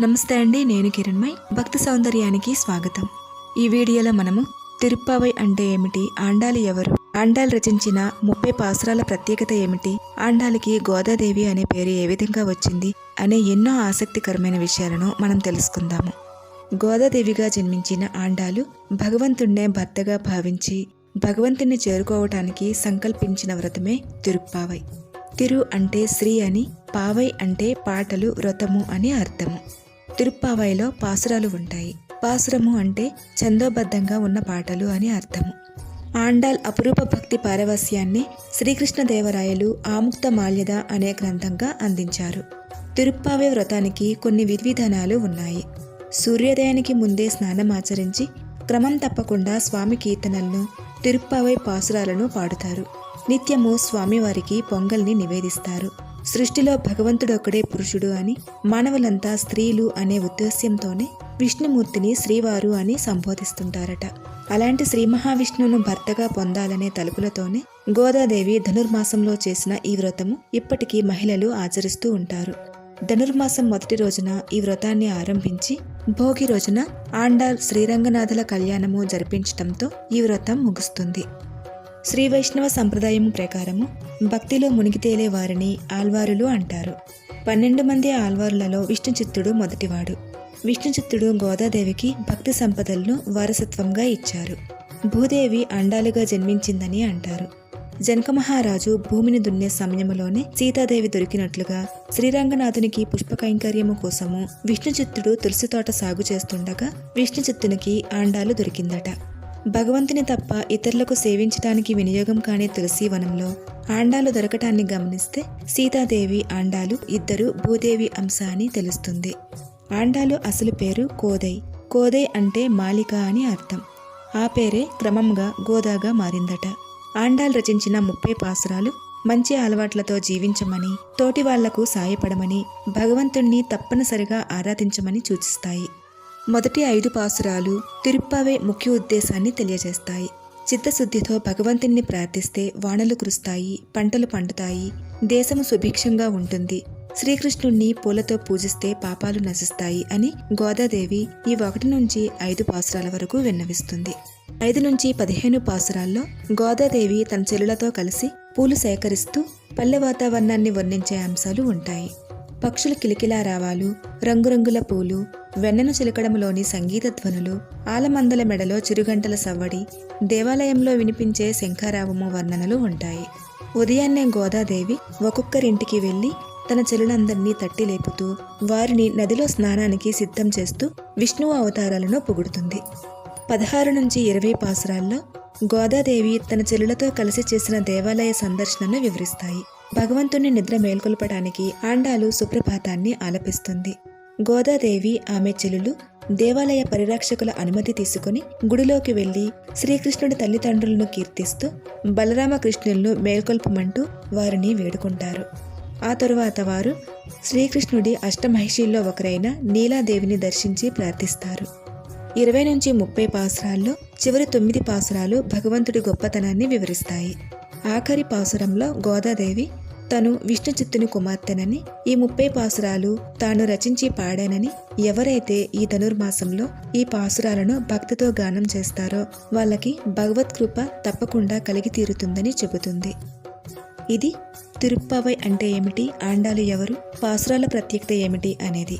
నమస్తే అండి నేను కిరణ్మయ్. భక్తి సౌందర్యానికి స్వాగతం. ఈ వీడియోలో మనము తిరుప్పావై అంటే ఏమిటి ఆండాలి ఎవరు? ఆండాల్ రచించిన ముప్పై పాసురాల ప్రత్యేకత ఏమిటి? ఆండాలికి గోదాదేవి అనే పేరు ఏ విధంగా వచ్చింది అనే ఎన్నో ఆసక్తికరమైన విషయాలను మనం తెలుసుకుందాము. గోదాదేవిగా జన్మించిన ఆండాలు భగవంతుణ్ణే భర్తగా భావించి భగవంతుణ్ణి చేరుకోవటానికి సంకల్పించిన వ్రతమే తిరుప్పావై. తిరు అంటే శ్రీ అని పావై అంటే పాటలు వ్రతము అని అర్థము. తిరుప్పావైలో పాసురాలు ఉంటాయి. పాసురము అంటే చందోబద్ధంగా ఉన్న పాటలు అని అర్థము. ఆండాల్ అపురూప భక్తి పారవస్యాన్ని శ్రీకృష్ణదేవరాయలు ఆముక్త మాల్యద అనే గ్రంథంగా అందించారు. తిరుప్పావై వ్రతానికి కొన్ని విధివిధానాలు ఉన్నాయి. సూర్యోదయానికి ముందే స్నానమాచరించి క్రమం తప్పకుండా స్వామి కీర్తనలను తిరుప్పావై పాసురాలను పాడుతారు. నిత్యము స్వామివారికి పొంగల్ని నివేదిస్తారు. సృష్టిలో భగవంతుడొక్కడే పురుషుడు అని మానవులంతా స్త్రీలు అనే ఉద్దేశ్యంతోనే విష్ణుమూర్తిని శ్రీవారు అని సంబోధిస్తుంటారట. అలాంటి శ్రీ మహావిష్ణువును భర్తగా పొందాలనే తలుపులతోనే గోదాదేవి ధనుర్మాసంలో చేసిన ఈ వ్రతము ఇప్పటికీ మహిళలు ఆచరిస్తూ ఉంటారు. ధనుర్మాసం మొదటి రోజున ఈ వ్రతాన్ని ఆరంభించి భోగి రోజున ఆండాల్ శ్రీరంగనాథుల కళ్యాణము జరిపించటంతో ఈ వ్రతం ముగుస్తుంది. శ్రీ వైష్ణవ సంప్రదాయం ప్రకారము భక్తిలో మునిగి తేలే వారిని ఆల్వారులు అంటారు. పన్నెండు మంది ఆల్వారులలో విష్ణుచిత్తుడు మొదటివాడు. విష్ణుచిత్తుడు గోదాదేవికి భక్తి సంపదలను వారసత్వంగా ఇచ్చారు. భూదేవి అండాలుగా జన్మించిందని అంటారు. జనక మహారాజు భూమిని దున్నే సమయంలోనే సీతాదేవి దొరికినట్లుగా శ్రీరంగనాథునికి పుష్ప కైంకర్యము కోసము విష్ణుచిత్తుడు తులసి తోట సాగు చేస్తుండగా విష్ణుచిత్తునికి ఆండాలు దొరికిందట. భగవంతుని తప్ప ఇతరులకు సేవించడానికి వినియోగం కాని తులసి వనంలో ఆండాలు దొరకటాన్ని గమనిస్తే సీతాదేవి ఆండాలు ఇద్దరు భూదేవి అంశ అని తెలుస్తుంది. ఆండాలు అసలు పేరు కోదై. కోదై అంటే మాలిక అని అర్థం. ఆ పేరే క్రమంగా గోదాగా మారిందట. ఆండాలు రచించిన ముప్పై పాసురాలు మంచి అలవాట్లతో జీవించమని తోటి వాళ్ళకు సాయపడమని భగవంతుణ్ణి తప్పనిసరిగా ఆరాధించమని సూచిస్తాయి. మొదటి ఐదు పాసురాలు తిరుప్పావే ముఖ్య ఉద్దేశాన్ని తెలియజేస్తాయి. చిత్తశుద్ధితో భగవంతుణ్ణి ప్రార్థిస్తే వానలు కురుస్తాయి పంటలు పండుతాయి దేశము సుభిక్షంగా ఉంటుంది. శ్రీకృష్ణుణ్ణి పూలతో పూజిస్తే పాపాలు నశిస్తాయి అని గోదాదేవి ఈ ఒకటి నుంచి ఐదు పాసురాల వరకు విన్నవిస్తుంది. ఐదు నుంచి పదిహేను పాసురాల్లో గోదాదేవి తన చెల్లులతో కలిసి పూలు సేకరిస్తూ పల్లె వాతావరణాన్ని వర్ణించే అంశాలు ఉంటాయి. పక్షుల కిలికిలా రావాలు రంగురంగుల పూలు వెన్నను చిలకడంలోని సంగీత ధ్వనులు ఆలమందల మెడలో చిరుగంటల సవ్వడి దేవాలయంలో వినిపించే శంఖారావము వర్ణనలు ఉంటాయి. ఉదయాన్నే గోదాదేవి ఒక్కొక్కరింటికి వెళ్ళి తన చెలులందరినీ తట్టి లేపుతూ వారిని నదిలో స్నానానికి సిద్ధం చేస్తూ విష్ణువు అవతారాలను పొగుడుతుంది. పదహారు నుంచి ఇరవై పాసురాల్లో గోదాదేవి తన చెలులతో కలిసి చేసిన దేవాలయ సందర్శనను వివరిస్తాయి. భగవంతుని నిద్ర మేల్కొల్పడానికి ఆండాలు సుప్రభాతాన్ని ఆలపిస్తుంది. గోదాదేవి ఆమె చెల్లులు దేవాలయ పరిరక్షకుల అనుమతి తీసుకుని గుడిలోకి వెళ్ళి శ్రీకృష్ణుడి తల్లిదండ్రులను కీర్తిస్తూ బలరామకృష్ణులను మేల్కొల్పమంటూ వారిని వేడుకుంటారు. ఆ తరువాత వారు శ్రీకృష్ణుడి అష్టమహిషీల్లో ఒకరైన నీలాదేవిని దర్శించి ప్రార్థిస్తారు. ఇరవై నుంచి ముప్పై పాసురాల్లో చివరి తొమ్మిది పాసురాలు భగవంతుడి గొప్పతనాన్ని వివరిస్తాయి. ఆఖరి పాసురంలో గోదాదేవి తను విష్ణు చిత్తుని కుమార్తెనని ఈ ముప్పై పాసురాలు తాను రచించి పాడానని ఎవరైతే ఈ ధనుర్మాసంలో ఈ పాసురాలను భక్తితో గానం చేస్తారో వాళ్ళకి భగవత్ కృప తప్పకుండా కలిగి తీరుతుందని చెబుతుంది. ఇది తిరుప్పావై అంటే ఏమిటి? ఆండాలు ఎవరు? పాసురాల ప్రత్యేకత ఏమిటి? అనేది.